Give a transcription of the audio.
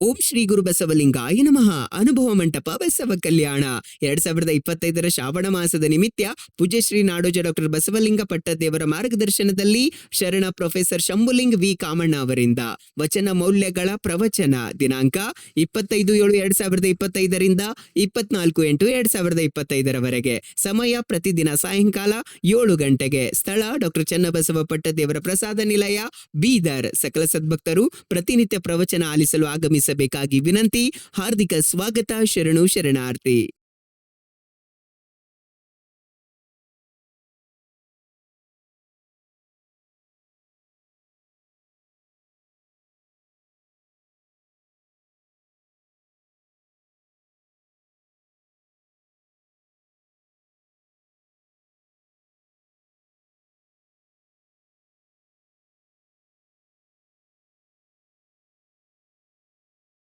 ಓಂ ಶ್ರೀ ಗುರು ಬಸವಲಿಂಗಾಯ ನಮಃ. ಅನುಭವ ಮಂಟಪ ಬಸವ ಕಲ್ಯಾಣ. ಎರಡ್ ಸಾವಿರದ ಇಪ್ಪತ್ತೈದರ ಶ್ರಾವಣ ಮಾಸದ ನಿಮಿತ್ತ ಪೂಜ್ಯ ಶ್ರೀ ನಾಡೋಜ ಡಾಕ್ಟರ್ ಬಸವಲಿಂಗ ಪಟ್ಟದೇವರ ಮಾರ್ಗದರ್ಶನದಲ್ಲಿ ಶರಣ ಪ್ರೊಫೆಸರ್ ಶಂಭುಲಿಂಗ್ ವಿ. ಕಾಮಣ್ಣ ಅವರಿಂದ. ವಚನ ಮೌಲ್ಯಗಳ ಪ್ರವಚನ ದಿನಾಂಕ ಇಪ್ಪತ್ತೈದು ಏಳು ಎರಡ್ ಸಾವಿರದ ಇಪ್ಪತ್ತೈದರಿಂದ ಇಪ್ಪತ್ನಾಲ್ಕು ಎಂಟು ಎರಡ್ ಸಾವಿರದ ಇಪ್ಪತ್ತೈದರವರೆಗೆ. ಸಮಯ ಪ್ರತಿದಿನ ಸಾಯಂಕಾಲ ಏಳು ಗಂಟೆಗೆ. ಸ್ಥಳ ಡಾಕ್ಟರ್ ಚನ್ನಬಸವ ಪಟ್ಟದೇವರ ಪ್ರಸಾದ ನಿಲಯ ಬೀದರ್. ಸಕಲ ಸದ್ಭಕ್ತರು ಪ್ರತಿನಿತ್ಯ ಪ್ರವಚನ ಆಲಿಸಲು ಆಗಮಿಸಬೇಕಾಗಿ ವಿನಂತಿ ಹಾರ್ದಿಕ ಸ್ವಾಗತ ಶರಣು ಶರಣಾರ್ಥಿ.